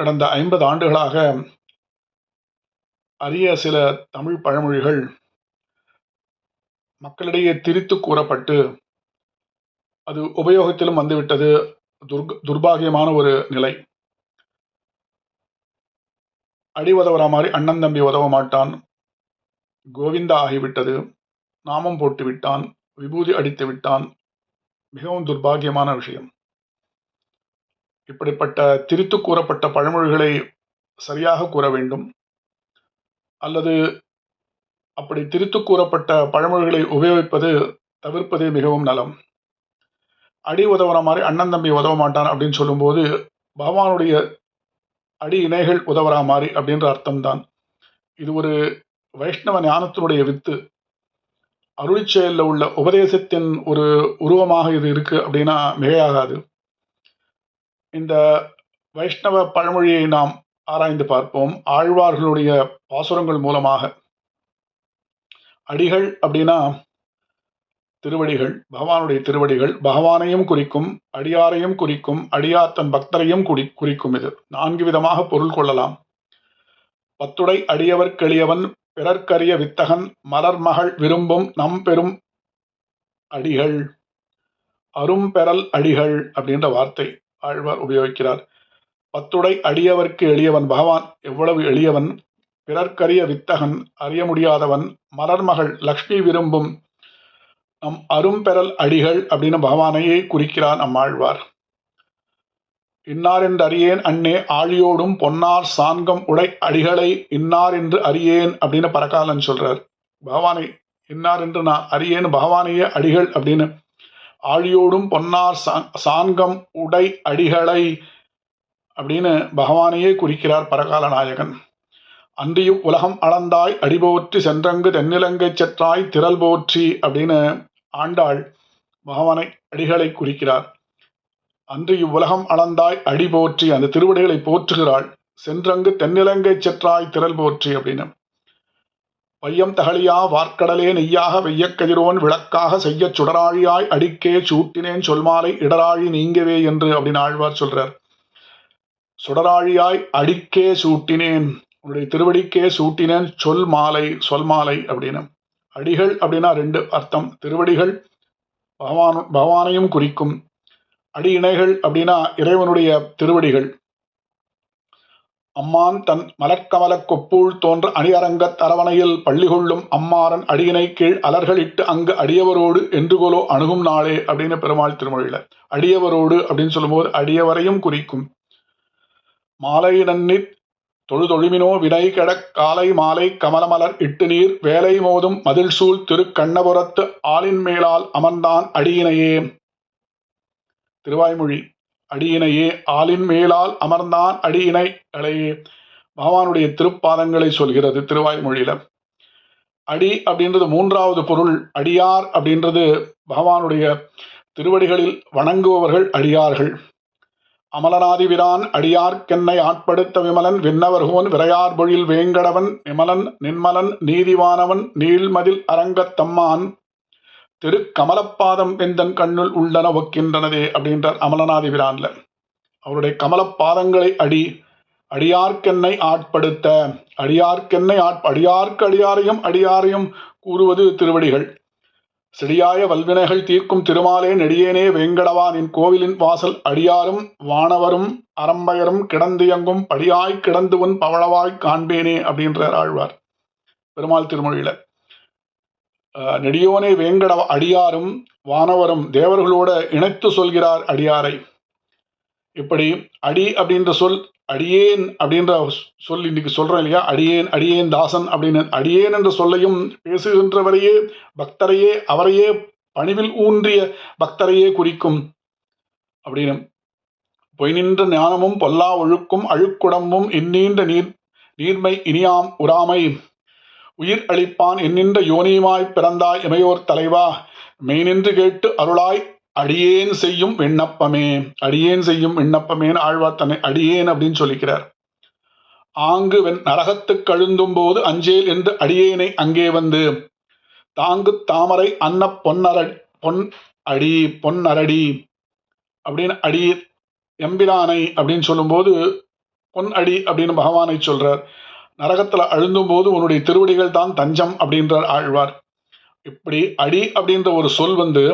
கடந்த ஐம்பது ஆண்டுகளாக அரிய சில தமிழ் பழமொழிகள் மக்களிடையே திரித்து கூறப்பட்டு அது உபயோகத்திலும் வந்துவிட்டது. துர்க துர்பாகியமான ஒரு நிலை. அடி உதவுற மாதிரி அண்ணன் தம்பி உதவ மாட்டான். கோவிந்தா ஆகிவிட்டது. நாமம் போட்டு விட்டான் விபூதி அடித்து விட்டான் மிகவும் துர்பாகியமான விஷயம். இப்படிப்பட்ட திரித்து கூறப்பட்ட பழமொழிகளை சரியாக கூற வேண்டும். அல்லது அப்படி திரித்து கூறப்பட்ட பழமொழிகளை உபயோகிப்பது தவிர்ப்பது மிகவும் நலம். அடி உதவுற மாதிரி அண்ணன் தம்பி உதவ மாட்டான் அப்படின்னு சொல்லும்போது பகவானுடைய அடி இணைகள் உதவுற மாதிரி அப்படின்ற அர்த்தம்தான். இது ஒரு வைஷ்ணவ ஞானத்தினுடைய வித்து. அருளிச்செயலில் உள்ள உபதேசத்தின் ஒரு உருவமாக இது இருக்குது அப்படின்னா மிகையாகாது. இந்த வைஷ்ணவ பழமொழியை நாம் ஆராய்ந்து பார்ப்போம். ஆழ்வார்களுடைய பாசுரங்கள் மூலமாக. அடிகள் அப்படின்னா திருவடிகள் பகவானுடைய திருவடிகள். பகவானையும் குறிக்கும் அடியாரையும் குறிக்கும் அடியாத்தன் பக்தரையும் குறி குறிக்கும் இது. நான்கு விதமாக பொருள் கொள்ளலாம். பத்துடை அடியவர் கெளியவன் பிறர்க்கரிய வித்தகன் மலர்மகள் விரும்பும் நம் பெரும் அடிகள். அரும்பெறல் அடிகள் அப்படின்ற வார்த்தை. ஆழ்வார் உபயோகிக்கிறார். பத்துடை அடியவர்க்கு எளியவன் பகவான் எவ்வளவு எளியவன்? பிறர்க்கரிய வித்தகன் அறிய முடியாதவன் மலர்மகள் லக்ஷ்மி விரும்பும் நம் அரும்பெறல் அடிகள் அப்படின்னு பகவானையே குறிக்கிறான் நம் ஆழ்வார். இன்னார் என்று அறியேன் அண்ணே ஆழியோடும் பொன்னார் சாங்கம் உடை அடிகளை இன்னார் என்று அறியேன் அப்படின்னு பரகாலன் சொல்றார். பகவானை இன்னார் என்று நான் அறியேன் பகவானையே அடிகள் அப்படின்னு ஆழியோடும் பொன்னார் சாங்கம் உடை அடிகளை அப்படின்னு பகவானையே குறிக்கிறார் பரகால நாயகன். அன்றியும் உலகம் அளந்தாய் அடிபோற்றி சென்றங்கு தென்னிலங்கை செற்றாய் திரள் போற்றி அப்படின்னு ஆண்டாள் பகவானை அடிகளை குறிக்கிறார். அன்று இவ்வுலகம் அளந்தாய் அடி போற்றி அந்த திருவடிகளை போற்றுகிறாள். சென்றங்கு தென்னிலங்கை செற்றாய் திரள் போற்றி அப்படின்னு. வையம் தகழியா வார்க்கடலே நெய்யாக வெய்யக்கதிரோன் விளக்காக செய்ய சுடராழியாய் அடிக்கே சூட்டினேன் சொல்மாலை இடராழி நீங்கவே என்று அப்படின்னு ஆழ்வார் சொல்றார். சுடராழியாய் அடிக்கே சூட்டினேன் உன்னுடைய திருவடிக்கே சூட்டினேன் சொல் மாலை சொல் மாலை அப்படின்னு. அடிகள் அப்படின்னா ரெண்டு அர்த்தம். திருவடிகள் பகவான் பகவானையும் குறிக்கும். அடி இணைகள் அப்படின்னா இறைவனுடைய திருவடிகள். அம்மான் தன் மலர்க்கமலக் கொப்பூள் தோன்ற அணியரங்கத் தரவணையில் பள்ளி கொள்ளும் அம்மாறன் அடியினை கீழ் அலர்களிட்டு அங்கு அடியவரோடு என்றுகோலோ அணுகும் நாளே அப்படின்னு பெருமாள் திருமொழியில. அடியவரோடு அப்படின்னு சொல்லும்போது அடியவரையும் குறிக்கும். மாலை நன்னித் தொழுதொழுமினோ வினை கெடக் காலை மாலை கமலமலர் இட்டு நீர் வேலை மோதும் மதில் சூழ் திரு கண்ணபுரத்து ஆளின் மேலால் அமர்ந்தான் அடியினையே. திருவாய்மொழி. அடியினையே ஆளின் மேலால் அமர்ந்தான் அடியினை அலையே. பகவானுடைய திருப்பாதங்களை சொல்கிறது திருவாய்மொழியில. அடி அப்படின்றது மூன்றாவது பொருள் அடியார் அப்படின்றது பகவானுடைய திருவடிகளில் வணங்குபவர்கள் அடியார்கள். அமலனாதிவிரான் அடியார்க்கென்னை ஆட்படுத்த விமலன் விண்ணவர்கோன் விரையார் பொழில் வேங்கடவன் நிமலன் நின்மலன் நீதிவானவன் நீள்மதில் அரங்கத்தம்மான் திருக்கமலப்பாதம் பெந்தன் கண்ணுள் உள்ளன ஒக்கின்றனதே அப்படின்றார் அமலநாதிபிரான்ல அவருடைய கமலப்பாதங்களை அடி அடியார்க்கென்னை ஆட்படுத்த அடியார்க்கென்னை ஆட் அடியார்க்கு அடியாரையும் அடியாரையும் கூறுவது திருவடிகள். செடியாய வல்வினைகள் தீர்க்கும் திருமாலே நெடியேனே வேங்கடவானின் கோவிலின் வாசல் அடியாரும் வானவரும் அரம்பையரும் கிடந்தியங்கும் படியாய் கிடந்து உன் பவளவாய் காண்பேனே அப்படின்றார் ஆழ்வார். பெருமாள் திருமொழியில. நெடியோனே வேங்கட அடியாரும் வானவரும் தேவர்களோட இணைத்து சொல்கிறார் அடியாரை. இப்படி அடி அப்படின்ற சொல் அடியேன் அப்படின்ற சொல் இன்னைக்கு சொல்கிறேன் இல்லையா? அடியேன் அடியேன் தாசன் அப்படின்னு. அடியேன் என்ற சொல்லையும் பேசுகின்றவரையே பக்தரையே அவரையே பணிவில் ஊன்றிய பக்தரையே குறிக்கும் அப்படின்னு. பொய் நின்ற ஞானமும் பொல்லா ஒழுக்கும் அழுக்குடம்பும் இந்நீண்ட நீர் நீர்மை இனியாம் உராமை. உயிர் அளிப்பான் என்னின்ற யோனியுமாய் பிறந்தாய் இமையோர் தலைவா. மெய்நின்று கேட்டு அருளாய் அடியேன் செய்யும் விண்ணப்பமே. அடியேன் செய்யும் விண்ணப்பமேன்னு ஆழ்வார் தன்னை அடியேன் அப்படின்னு சொல்லிக்கிறார். ஆங்கு வெண் நரகத்து கழுந்தும் போது அஞ்சேல் என்று அடியேனை அங்கே வந்து தாங்கு தாமரை அன்ன பொன்னர பொன் அடி பொன்னரடி அப்படின்னு அடி எம்பிரானை அப்படின்னு சொல்லும்போது பொன் அடி அப்படின்னு பகவானை சொல்றார். நரகத்துல அழுந்தும் போது உன்னுடைய திருவடிகள் தான் தஞ்சம் அப்படின்றார் ஆழ்வார். இப்படி அடி அப்படின்ற ஒரு சொல் வந்து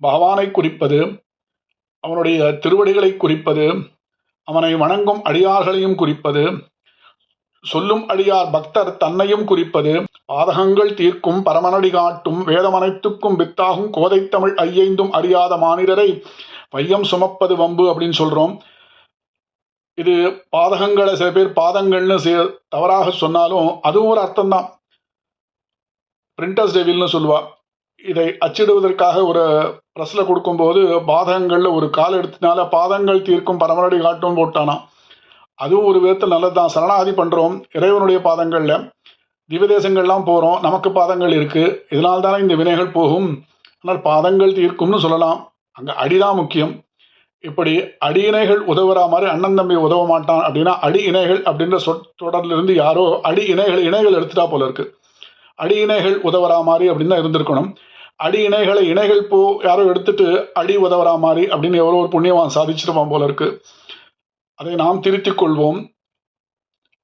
பகவானை குறிப்பது அவனுடைய திருவடிகளை குறிப்பது அவனை வணங்கும் அடியார்களையும் குறிப்பது சொல்லும் அடியார் பக்தர் தன்னையும் குறிப்பது பாதகங்கள் தீர்க்கும் பரமனடி காட்டும் வேதமனைத்துக்கும் வித்தாகும் கோதைத்தமிழ் ஐயைந்தும் அறியாத மானிடரை வையம் சுமப்பது வம்பு அப்படின்னு சொல்றோம். இது பாதகங்களை சில பேர் பாதங்கள்னு தவறாக சொன்னாலும் அதுவும் ஒரு அர்த்தம் தான் பிரிண்டர்ஸ் டெவில்னு சொல்லுவா. இதை அச்சிடுவதற்காக ஒரு ப்ரெஸ்ஸில் கொடுக்கும்போது பாதகங்களில் ஒரு கால் எடுத்தனால பாதங்கள் தீர்க்கும் பரமரடி காட்டும் போட்டானா. அதுவும் ஒரு விதத்தில் நல்லதுதான். சரணாகதி பண்ணுறோம் இறைவனுடைய பாதங்களில் திவதேசங்கள்லாம் போகிறோம் நமக்கு பாதங்கள் இருக்குது இதனால் தானே இந்த வினைகள் போகும். ஆனால் பாதங்கள் தீர்க்கும்னு சொல்லலாம். அங்கே அடிதான் முக்கியம். இப்படி அடி இணைகள் உதவுறா மாதிரி அண்ணன் தம்பி உதவ மாட்டான் அப்படின்னா அடி இணைகள் அப்படின்ற சொற்றொடர்லிருந்து யாரோ அடி இணைகள் இணைகள் எடுத்துட்டா போல இருக்கு. அடி இணைகள் உதவுறா மாதிரி அப்படின்னு தான் இருந்திருக்கணும். அடி இணைகளை இணைகள் போ யாரோ எடுத்துட்டு அடி உதவுறா மாதிரி அப்படின்னு எவ்வளோ ஒரு புண்ணியவான் சாதிச்சிருப்பான் போல இருக்கு. அதை நாம் திருத்திக் கொள்வோம்.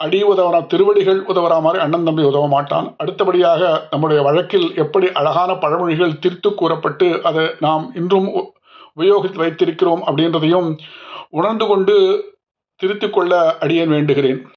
அடி உதவரா திருவடிகள் உதவுறா மாதிரி அண்ணன் தம்பி உதவ மாட்டான். அடுத்தபடியாக நம்முடைய வழக்கில் எப்படி அழகான பழமொழிகள் திருத்து கூறப்பட்டு அதை நாம் இன்றும் உபயோகித்து வைத்திருக்கிறோம் அப்படின்றதையும் உணர்ந்து கொண்டு திருத்திக் கொள்ள அடியேன் வேண்டுகிறேன்.